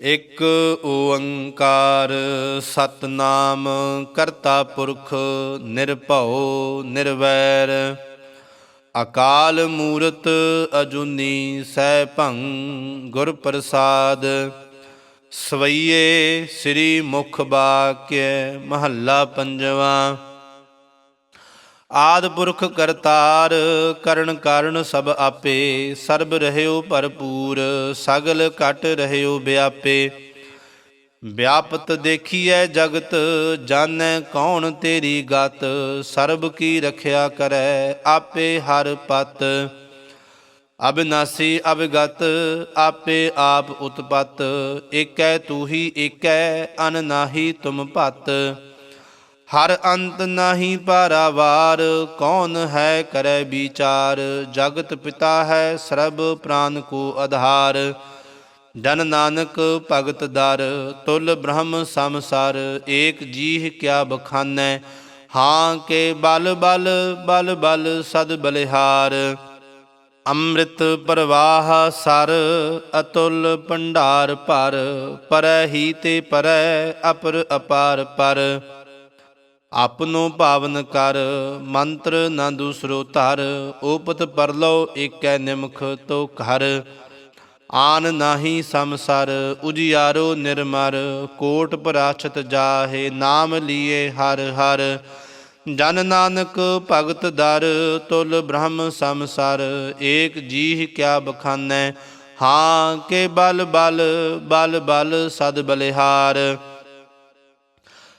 ਇਕ ਓੰਕਾਰ ਸਤਨਾਮ, ਕਰਤਾ ਪੁਰਖ ਨਿਰਭਉ ਨਿਰਵੈਰ। ਅਕਾਲ ਮੂਰਤ ਅਜੂਨੀ ਸੈਭੰ ਗੁਰ ਪ੍ਰਸਾਦ ਸਵਈਏ ਸ੍ਰੀ ਮੁਖ ਬਾਕਿਆ ਮਹੱਲਾ ਪੰਜਵਾ। ਆਦ ਪੁਰਖ ਕਰਤਾਰ, ਕਰਨ ਕਾਰਨ ਸਭ ਆਪੇ। ਸਰਬ ਰਹਿਓ ਭਰਪੂਰ, ਸਗਲ ਘਟ ਰਹਿਓ ਵਿਆਪੇ। ਵਿਆਪਤ ਦੇਖੀਐ ਜਗਤ, ਜਾਣੈ ਕੌਣ ਤੇਰੀ ਗਤ। ਸਰਬ ਕੀ ਰਖਿਆ ਕਰੈ ਆਪੇ ਹਰ ਪਤ। ਅਬਿਨਾਸੀ ਅਬਗਤ ਆਪੇ ਆਪ ਉਤਪਤ। ਏਕੈ ਤੂ ਹੀ ਏਕੈ, ਅਨ ਨਾਹੀ ਤੁਮ ਭਤ। ਹਰ ਅੰਤ ਨਾਹੀ ਪਾਰਾਵਾਰ, ਕੌਣ ਹੈ ਕਰੈ ਵਿਚਾਰ? ਜਗਤ ਪਿਤਾ ਹੈ ਸਰਬ ਪ੍ਰਾਨ ਕੋ ਆਧਾਰ। ਜਨ ਨਾਨਕ ਭਗਤ ਦਰ, ਤੁਲ ਬ੍ਰਹਮ ਸਮਸਰ ਏਕ ਜੀਹ ਕਿਆ ਬਖਾਨੈ? ਹਾਂ ਕੇ ਬਲ ਬਲ ਬਲ ਬਲ ਸਦ ਬਲਿਹਾਰ। ਅੰਮ੍ਰਿਤ ਪ੍ਰਵਾਹ ਸਰ, ਅਤੁਲ ਭੰਡਾਰ ਪਰ ਪਰੈ ਹੀ ਤੇ ਪਰੈ ਅਪਰ ਅਪਾਰ ਪਰ। ਆਪਨੋ ਭਾਵਨ ਕਰ, ਮੰਤਰ ਨਾ ਦੂਸਰੋ ਧਰ ਓਪਤ ਪਰਲੋ ਏਕੈ ਨਿਮਖ ਤੋ ਘਰ। ਆਨ ਨਾਹੀ ਸਮਸਰ ਉਜਿਆਰੋ ਨਿਰਮਰ, ਕੋਟ ਪਰਾਛਤ ਜਾਹੇ, ਨਾਮ ਲੀਏ ਹਰ ਹਰ। ਜਨ ਨਾਨਕ ਭਗਤ ਦਰ, ਤੁਲ ਬ੍ਰਹਮ ਸਮਸਰ ਏਕ ਜੀਹ ਕਿਆ ਬਖਾਨੈ। ਹਾਂ ਕੇ ਬਲ ਬਲ ਬਲ ਬਲ ਸਦ ਬਲਿਹਾਰ।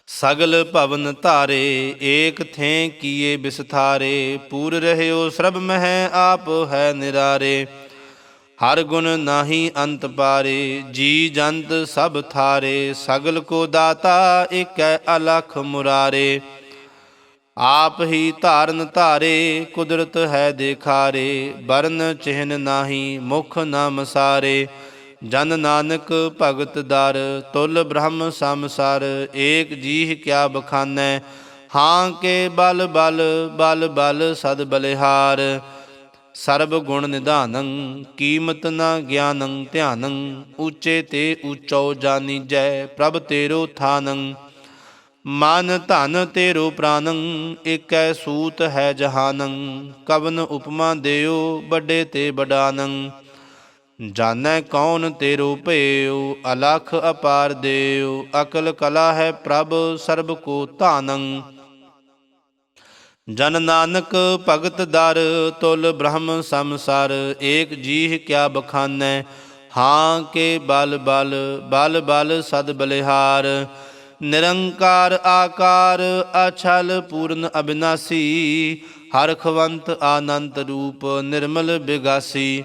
ਸਗਲ ਭਵਨ ਧਾਰੇ, ਏਕ ਥੈ ਕੀਏ ਬਿਸਥਾਰੇ, ਪੂਰ ਰਹਿਓ ਸਰਬ ਮਹਿ, ਆਪ ਹੈ ਨਿਰਾਰੇ। ਹਰ ਗੁਣ ਨਾਹੀ ਅੰਤ ਪਾਰੇ, ਜੀ ਜੰਤ ਸਭ ਥਾਰੇ, ਸਗਲ ਕੋ ਦਾਤਾ ਏਕੈ ਅਲਖ ਮੁਰਾਰੇ। ਆਪ ਹੀ ਧਾਰਨ ਧਾਰੇ, ਕੁਦਰਤ ਹੈ ਦੇਖਾਰੇ ਬਰਨ ਚਿਹਨ ਨਾਹੀ ਮੁਖ ਨਾ ਮਸਾਰੇ ਜਨ ਨਾਨਕ ਭਗਤ ਦਰ, ਤੁਲ ਬ੍ਰਹਮ ਸਮਸਰ ਏਕ ਜੀਹ ਕਿਆ ਬਖਾਨੈ? ਹਾਂ ਕੇ ਬਲ ਬਲ ਬਲ ਬਲ ਸਦ ਬਲਿਹਾਰ। ਸਰਬ ਗੁਣ ਨਿਧਾਨੰ, ਕੀਮਤ ਨਾ ਗਿਆਨੰ ਧਿਆਨੰ, ਉੱਚੇ ਤੇ ਉੱਚੋ ਜਾਨੀਜੈ ਪ੍ਰਭ ਤੇਰੋ ਥਾਨੰ। ਮਨ ਧਨ ਤੇਰੋ ਪ੍ਰਾਨੰ, ਏਕੈ ਸੂਤ ਹੈ ਜਹਾਨੰ। ਕਵਨ ਉਪਮਾ ਦਿਓ, ਵੱਡੇ ਤੇ ਬਡਾਨੰ ਜਾਣੈ ਕੌਣ ਤੇਰੋ ਭੇਉ, ਅਲਖ ਅਪਾਰ ਦੇਉ, ਅਕਲ ਕਲਾ ਹੈ ਪ੍ਰਭ, ਸਰਬ ਕੋ ਧਾਨੰ। ਜਨ ਨਾਨਕ ਭਗਤ ਦਰ, ਤੁਲ ਬ੍ਰਹਮ ਸਮਸਰ ਏਕ ਜੀਹ ਕਿਆ ਬਖਾਨੈ, ਹਾਂ ਕੇ ਬਲ ਬਲ ਬਲ ਬਲ ਸਦ ਬਲਿਹਾਰ। ਨਿਰੰਕਾਰ ਆਕਾਰ, ਅਛਲ ਪੂਰਨ ਅਬਿਨਾਸੀ, ਹਰਖਵੰਤ ਆਨੰਤ ਰੂਪ, ਨਿਰਮਲ ਬਿਗਾਸੀ।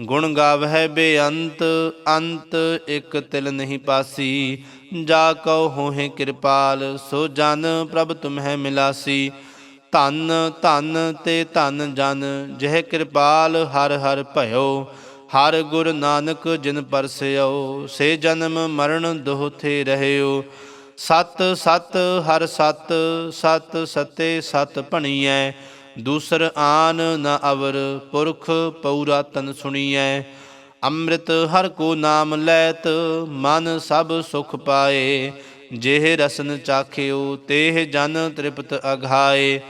ਗੁਣ ਗਾਵਹਿ ਬੇਅੰਤ, ਅੰਤ ਇਕ ਤਿਲ ਨਹੀਂ ਪਾਸੀ। ਜਾ ਕਉ ਹੋਹਿ ਕਿਰਪਾਲ, ਸੋ ਜਨ ਪ੍ਰਭ ਤੁਮਹਿ ਮਿਲਾਸੀ। ਧਨ ਧਨ ਤੇ ਧਨ ਜਨ, ਜਿਹ ਕਿਰਪਾਲ ਹਰ ਹਰ ਭਇਓ। ਹਰ ਗੁਰ ਨਾਨਕ ਜਿਨ ਪਰਸਿਓ, ਸੇ ਜਨਮ ਮਰਨ ਦੋਥੇ ਰਹਿਓ। ਸਤ ਸਤ, ਹਰ ਸਤ ਸਤ ਸਤੇ ਸਤ ਭਣੀਐ। ਦੂਸਰ ਆਨ ਨ ਅਵਰ ਪੁਰਖ ਪਉਰਾਤਨ ਸੁਣੀਐ। ਅੰਮ੍ਰਿਤ ਹਰ ਕੋ ਨਾਮ ਲੈਤ, ਮਨ ਸਭ ਸੁਖ ਪਾਏ। ਜਿਹ ਰਸਨ ਚਾਖਿਓ, ਤੇਹ ਜਨ ਤ੍ਰਿਪਤ ਅਘਾਏ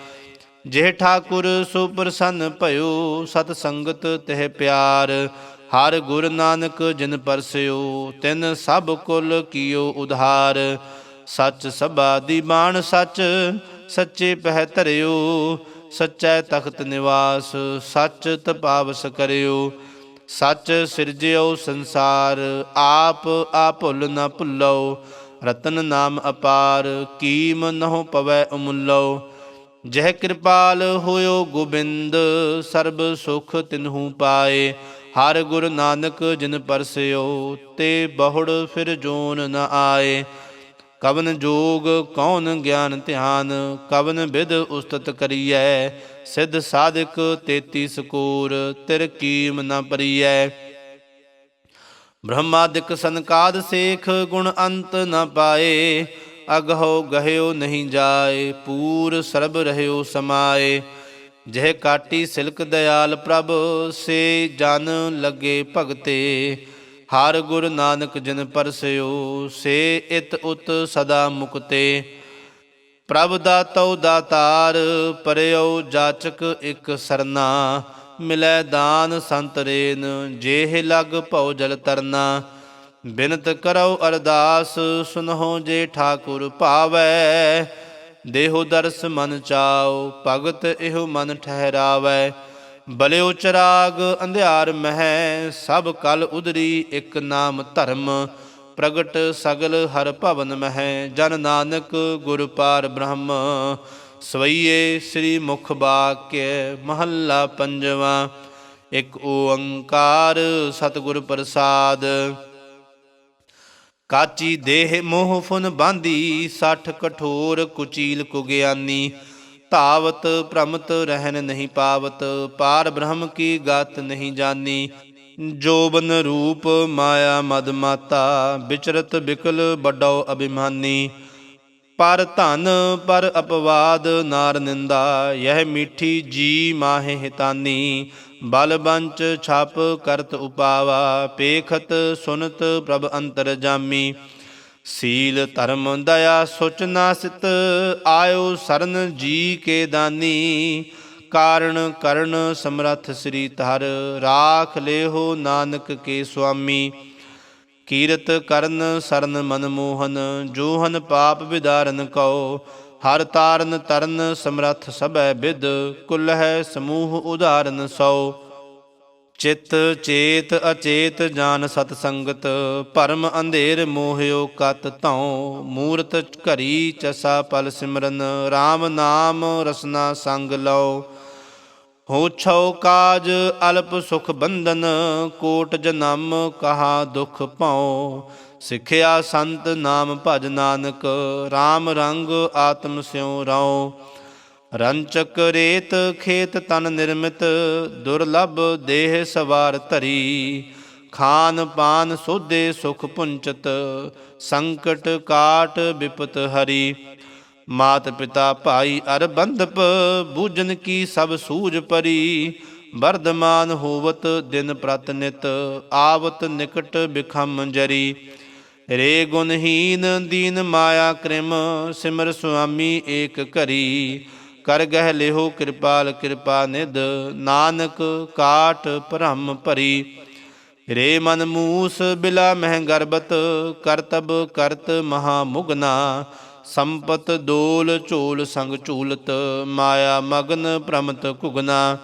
ਜਿਹ ਠਾਕੁਰ ਸੋ ਪ੍ਰਸੰਨ ਭਇਓ, ਸਤ ਸੰਗਤ ਤਹਿ ਪਿਆਰ। ਹਰ ਗੁਰ ਨਾਨਕ ਜਿਨ ਪਰਸਿਓ, ਤਿਨ ਸਭ ਕੁਲ ਕੀਓ ਉਧਾਰ। ਸੱਚ ਸਭਾ ਦੀ ਬਾਣ ਸੱਚ, ਸੱਚੇ ਪਹਿ ਧਰਿਓ। ਸੱਚੈ ਤਖਤ ਨਿਵਾਸ, ਸੱਚ ਤਪਾਵਸ ਕਰਿਓ। ਸੱਚ ਸਿਰਜਿਓ ਸੰਸਾਰ, ਆਪ ਆ ਭੁੱਲ ਨਾ ਭੁੱਲੋ। ਰਤਨ ਨਾਮ ਅਪਾਰ, ਕੀਮ ਨਹੁ ਪਵੈ ਅਮੁੱਲੋ। ਜਹ ਕਿਰਪਾਲ ਹੋਇਓ ਗੋਬਿੰਦ, ਸਰਬ ਸੁਖ ਤਿਨਹੂ ਪਾਏ। ਹਰ ਗੁਰ ਨਾਨਕ ਜਿਨ ਪਰਸਿਓ, ਤੇ ਬਹੁੜ ਫਿਰ ਜੋਨ ਨ ਆਏ। ਕਵਨ ਜੋਗ ਕੌਣ ਗਿਆਨ ਧਿਆਨ, ਕਵਨ ਵਿਦ ਉਸਤਤ ਕਰੀਐ, ਸਿੱਧ ਸਾਧਕ 33 ਸਕੂਰ, ਤਿਰ ਕੀਮ ਨ ਪਰੀਐ। ਬ੍ਰਹਮਾਦਿਕ ਸੰਕਾਦ ਸੇਖ ਗੁਣ ਅੰਤ ਨ ਪਾਏ, ਅਗਹੋ ਗਹਿਓ ਨਹੀਂ ਜਾਏ, ਪੂਰ ਸਰਬ ਰਹਿਓ ਸਮਾਏ। ਜਹ ਕਾਟੀ ਸਿਲਕ ਦਿਆਲ ਪ੍ਰਭ, ਸੇ ਜਨ ਲੱਗੇ ਭਗਤੇ ਹਰ ਗੁਰ ਨਾਨਕ ਜਿਨ ਪਰਸਿਓ ਸੇ ਇਤ ਉਤ ਸਦਾ ਮੁਕਤੇ। ਪ੍ਰਭ ਦਾਤਉ ਦਾਤਾਰ ਪਰਿਓ ਜਾਚਕ ਇਕ ਸਰਨਾ। ਮਿਲੈ ਦਾਨ ਸੰਤ ਰੇਨ, ਜੇਹ ਲਗ ਭਉ ਜਲ ਤਰਨਾ। ਬਿਨਤ ਕਰਉ ਅਰਦਾਸ, ਸੁਨਹੁ ਜੇ ਠਾਕੁਰ ਭਾਵੈ। ਦੇਹੋ ਦਰਸ ਮਨ ਚਾਉ, ਭਗਤ ਇਹੋ ਮਨ ਠਹਿਰਾਵੈ। ਬਲਿਓ ਚਰਾਗ ਅੰਧਿਆਰ ਮਹਿ, ਸਭ ਕਲ ਉਦਰੀ ਇੱਕ ਨਾਮ ਧਰਮ, ਪ੍ਰਗਟ ਸਗਲ ਹਰ ਭਵਨ ਮਹਿ, ਜਨ ਨਾਨਕ ਗੁਰ ਪਾਰ ਬ੍ਰਹਮ। ਸਵਈਏ ਸ੍ਰੀ ਮੁਖ ਬਾਕਿਆ ਮਹੱਲਾ ਪੰਜਵਾ, ਇੱਕ ਓੰਕਾਰ ਸਤਿਗੁਰ ਪ੍ਰਸਾਦ। ਕਾਚੀ ਦੇਹ ਮੋਹ ਫੁਨ ਬਾਂਦੀ ਸੱਠ ਕਠੋਰ ਕੁਚੀਲ ਕੁਗਿਆਨੀ। ਧਾਵਤ ਭ੍ਰਮਤ ਰਹਿਨ ਨਹੀਂ ਪਾਵਤ, ਪਾਰ ਬ੍ਰਹਮ ਕੀ ਗਤ ਨਹੀਂ ਜਾਨੀ। ਜੋਬਨ ਰੂਪ ਮਾਇਆ ਮਦ ਮਾਤਾ, ਵਿਚਰਤ ਬਿਕਲ ਵੱਡੋ ਅਭਿਮਾਨੀ। ਪਰ ਧਨ, ਪਰ ਅਪਵਾਦ ਨਾਰ ਨਿੰਦਾ, ਯਹ ਮਿੱਠੀ ਜੀ ਮਾਹਿ ਹਿਤਾਨੀ। ਬਲ ਬੰਚ ਛਾਪ ਕਰਤ ਉਪਾਵਾ, ਪੇਖਤ ਸੁਨਤ ਪ੍ਰਭ ਅੰਤਰ ਜਾਮੀ। ਸੀਲ ਧਰਮ ਦਇਆ ਸੁਚ ਨਾਸਿਤ ਆਇਓ ਸਰਨ ਜੀ ਕੇ ਦਾਨੀ। ਕਾਰਣ ਕਰਨ ਸਮਰਥ ਸ੍ਰੀ ਧਰ, ਰਾਖ ਲੇਹੋ ਨਾਨਕ ਕੇ ਸੁਆਮੀ। ਕੀਰਤ ਕਰਨ ਸਰਨ ਮਨ ਮੋਹਨ, ਜੋਹਨ ਪਾਪ ਵਿਦਾਰਨ ਕਉ। ਹਰ ਤਾਰਨ ਤਰਨ ਸਮਰਥ ਸਭੈ ਵਿਦ ਕੁਲ ਹੈ ਸਮੂਹ ਉਦਾਰਨ ਸੋ ਚਿਤ ਚੇਤ ਅਚੇਤ ਜਾਨ ਸਤ ਸੰਗਤ ਭਰਮ ਅੰਧੇਰ ਮੋਹਿਓ ਕਤ ਧਉ ਮੂਰਤ ਘਰੀ ਚਸਾ ਪਲ ਸਿਮਰਨ RAM ਨਾਮ ਰਸਨਾ ਸੰਗ ਲਓ। ਹੋ ਛਉ ਕਾਜ ਅਲਪ ਸੁਖ ਬੰਧਨ, ਕੋਟ ਜਨਮ ਕਹਾ ਦੁਖ ਭਉ। ਸਿੱਖਿਆ ਸੰਤ ਨਾਮ ਭਜ ਨਾਨਕ RAM ਰੰਗ ਆਤਮ ਸਿਉ ਰਉ। ਰੰਚਕ ਰੇਤ ਖੇਤ ਤਨ ਨਿਰਮਿਤ, ਦੁਰਲਭ ਦੇਹ ਸਵਾਰ ਧਰੀ। ਖਾਨ ਪਾਨ ਸੋਧੇ ਸੁਖ ਪੁੰਚਤ, ਸੰਕਟ ਕਾਟ ਵਿਪਤ ਹਰੀ। ਮਾਤ ਪਿਤਾ ਭਾਈ ਅਰ ਬੰਧਪ ਕੀ ਸਭ ਸੂਝ ਪਰੀ। ਵਰਦਮਾਨ ਹੋਵਤ ਦਿਨ ਪ੍ਰਤ ਨਿਤ, ਆਵਤ ਨਿਕਟ ਬਿਖਮ ਜਰੀ। ਰੇ ਗੁਣਹੀਨ ਦੀਨ ਮਾਇਆ ਕ੍ਰਿਮ, ਸਿਮਰ ਸੁਆਮੀ ਏਕ ਕਰੀ ਕਰ ਗਹਿ ਲਿਹੋ ਕਿਰਪਾਲ, ਕਿਰਪਾ ਨਿਧ, ਨਾਨਕ ਕਾਟ ਭ੍ਰਮ ਭਰੀ। ਰੇ ਮਨ ਮੂਸ ਬਿਲਾ ਮਹਿ ਗਰਬਤ, ਕਰਤਬ ਕਰਤ ਮਹਾ ਮੁਗਨਾ। ਸੰਪਤ ਦੋਲ ਝੋਲ ਸੰਗ ਝੂਲਤ, ਮਾਇਆ ਮਗਨ ਪ੍ਰਮਤ ਕੁਗਨਾ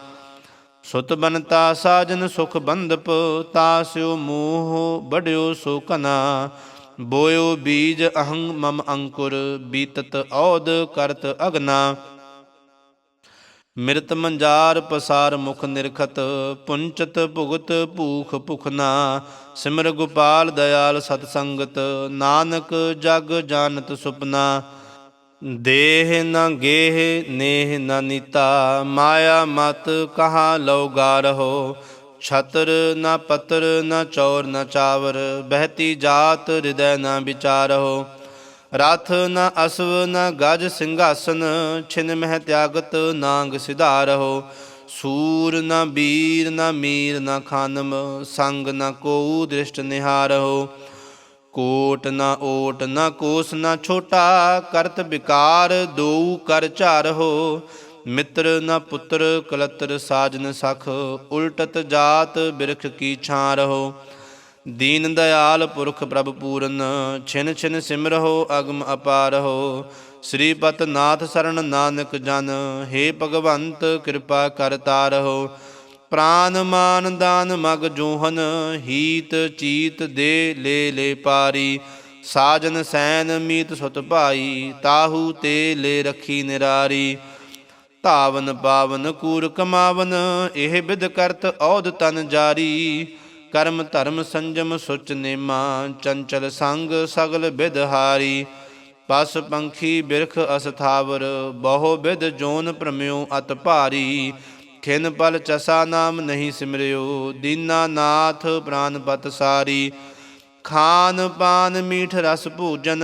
ਸੁਤ ਬਨਤਾ ਸਾਜਨ ਸੁਖ ਬੰਧਪ ਤਾਸਿਓ ਮੋਹ ਬੜਿਓ ਸੋ ਕਨਾ। ਬੋਇਓ ਬੀਜ ਅਹੰ ਮਮ ਅੰਕੁਰ, ਬੀਤਤ ਔਦ ਕਰਤ ਅਗਨਾ। ਮਿਰਤ ਮੰਜਾਰ ਪਸਾਰ ਮੁਖ ਨਿਰਖਤ, ਪੁੰਚਤ ਭੁਗਤ ਭੂਖ ਭੁਖਨਾ ਸਿਮਰ ਗੋਪਾਲ ਦਇਆਲ ਸਤ ਸੰਗਤ, ਨਾਨਕ ਜਗ ਜਾਣਤ ਸੁਪਨਾ। ਦੇਹ ਨ ਗੇਹ, ਨੇਹ ਨਾ ਨੀਤਾ, ਮਾਇਆ ਮਤ ਕਹਾ ਲਉਗਾ ਰਹੋ ਛਤਰ ਨਾ ਪਤਰ, ਨਾ ਚੌਰ ਨ ਚਾਵਰ, ਬਹਿਤੀ ਜਾਤ ਹਿਰਦੈ ਨ ਵਿਚਾਰਹੁ ਰਥ ਨ ਅਸਵ ਨ ਗਜ ਸਿੰਘਾਸਨ, ਛਿਨ ਮਹਿ ਤਿਆਗਤ ਨਾਂਗ ਸਿਧਾਰਹੁ। ਸੂਰ ਨ ਬੀਰ ਨ ਮੀਰ ਨ ਖਾਨਮ, ਸੰਗ ਨ ਕੋਉ ਦ੍ਰਿਸ਼ਟ ਨਿਹਾਰਹੁ। ਕੋਟ ਨ ਓਟ ਨ ਕੋਸ ਨ ਛੋਟਾ, ਕਰਤ ਵਿਕਾਰ ਦੋਉ ਕਰ ਝਾਰਹੁ। ਮਿੱਤਰ ਨ ਪੁੱਤਰ ਕਲਤਰ ਸਾਜਨ ਸਖ, ਉਲਟਤ ਜਾਤ ਬਿਰਖ ਕੀ ਛਾਂ ਰਹੋ ਦੀਨ ਦਇਆਲ ਪੁਰਖ ਪ੍ਰਭ ਪੂਰਨ, ਛਿਨ ਛਿਨ ਸਿਮਰਹੁ, ਅਗਮ ਅਪਾਰਹੁ। ਸ੍ਰੀ ਪਤ ਨਾਥ ਸਰਣ ਨਾਨਕ ਜਨ हे ਭਗਵੰਤ ਕਿਰਪਾ ਕਰ ਤਾਰਹੁ। ਪ੍ਰਾਨ ਮਾਨ ਦਾਨ ਮਗ ਜੋਹਨ, ਹੀਤ ਚੀਤ ਦੇ ਲੈ ਲੈ ਪਾਰੀ। ਸਾਜਨ ਸੈਨ ਮੀਤ ਸੁਤ ਭਾਈ, ਤਾਹੂ ਤੇ ਲੈ ਰਖੀ ਨਿਰਾਰੀ। ਧਾਵਨ ਪਾਵਨ ਕੂਰ ਕਮਾਵਨ ਇਹ ਬਿਦ ਕਰਤ ਔਦ ਤਨ ਜਾਰੀ। ਕਰਮ ਧਰਮ ਸੰਜਮ ਸੁਚ ਨੇਮਾ, ਚੰਚਲ ਸੰਗ ਸਗਲ ਬਿਦਹਾਰੀ ਪਸ ਪੰਖੀ ਬਿਰਖ ਅਸਥਾਵਰ ਬਹੁ ਬਿਦ ਜੋਨ ਭ੍ਰਮਿਓ ਅਤ ਭਾਰੀ। ਖਿਨ ਪਲ ਚਸਾ ਨਾਮ ਨਹੀਂ ਸਿਮਰਿਓ, ਦੀਨਾ ਨਾਥ ਪ੍ਰਾਨ ਪਤ ਸਾਰੀ। ਖਾਨ ਪਾਨ ਮੀਠ ਰਸ ਭੋਜਨ,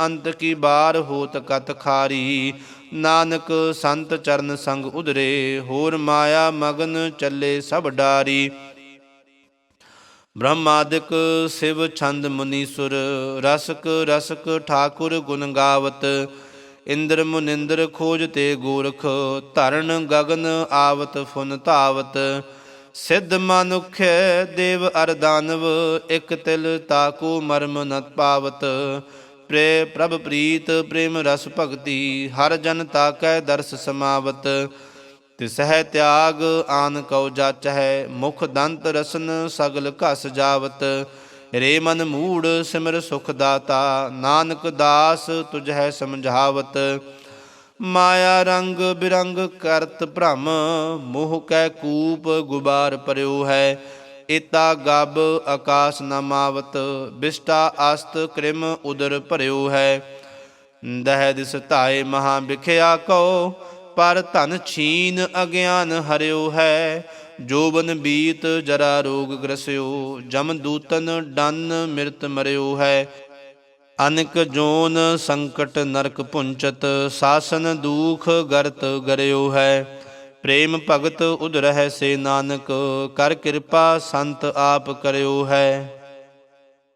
ਅੰਤ ਕੀ ਬਾਰ ਹੋਤ ਕਤ ਖਾਰੀ। ਨਾਨਕ ਸੰਤ ਚਰਨ ਸੰਗ ਉਧਰੇ, ਹੋਰ ਮਾਇਆ ਮਗਨ ਚੱਲੇ ਸਭ ਡਾਰੀ। ਬ੍ਰਹਮਾਦਿਕ ਸਿਵ ਛੰਦ ਮੁਨੀਸੁਰ, ਰਸਕ ਰਸਕ ਠਾਕੁਰ ਗੁਣ ਗਾਵਤ, ਇੰਦਰ ਮੁਨਿੰਦਰ ਖੋਜ ਤੇ ਗੋਰਖ ਧਰਨ ਗਗਨ ਆਵਤ ਫੁਨ ਧਾਵਤ। ਸਿੱਧ ਮਨੁਖ ਦੇਵ ਅਰਦਾਨਵ ਇਕ ਤਿਲ ਤਾਕੂ ਮਰਮ ਨ ਪਾਵਤ। ਪ੍ਰੇ ਪ੍ਰਭ ਪ੍ਰੀਤ, ਪ੍ਰੇਮ ਰਸ ਭਗਤੀ, ਹਰ ਜਨ ਤਾਕੈ ਦਰਸ ਸਮਾਵਤ। ਤਿਸਹਿ ਤਿਆਗ, ਆਨ ਕਉ ਜਾਚਹਿ, ਮੁਖ ਦੰਤ ਰਸਨ ਸਗਲ ਘਸ ਜਾਵਤ। ਰੇ ਮਨ ਮੂੜ ਸਿਮਰ ਸੁਖ ਦਾਤਾ, ਨਾਨਕ ਦਾਸ ਤੁਝੈ ਸਮਝਾਵਤ। ਮਾਇਆ ਰੰਗ ਬਿਰੰਗ ਕਰਤ ਭ੍ਰਮ, ਮੋਹ ਕੈ ਕੂਪ ਗੁਬਾਰ ਪਰਿਓ ਹੈ। ਏਤਾ ਗਬ ਆਕਾਸ ਨਮਾਵਤ ਬਿਸਟਾ ਅਸਤ ਕ੍ਰਿਮ ਉਦਰ ਭਰਿਉ ਹੈ। ਦਹਿ ਦਿਸ ਧਾਏ ਮਹਾ ਵਿਖਿਆ ਕੋ ਪਰ ਧਨ ਛੀਨ ਅਗਿਆਨ ਹਰਿਓ ਹੈ, ਜੋਬਨ ਬੀਤ ਜਰਾ ਰੋਗ ਗ੍ਰਸਿਓ, ਜਮ ਦੂਤਨ ਡੰਨ ਮਿਰਤ ਮਰਿਓ ਹੈ। ਅਨਕ ਜੋਨ ਸੰਕਟ ਨਰਕ ਪੁੰਚਤ ਸਾਸਨ ਦੂਖ ਗਰਤ ਗਰਿਓ ਹੈ। ਪ੍ਰੇਮ ਭਗਤ ਉਧ ਰਹਿ ਸੇ ਨਾਨਕ, ਕਰ ਕਿਰਪਾ ਸੰਤ ਆਪ ਕਰਿਓ ਹੈ।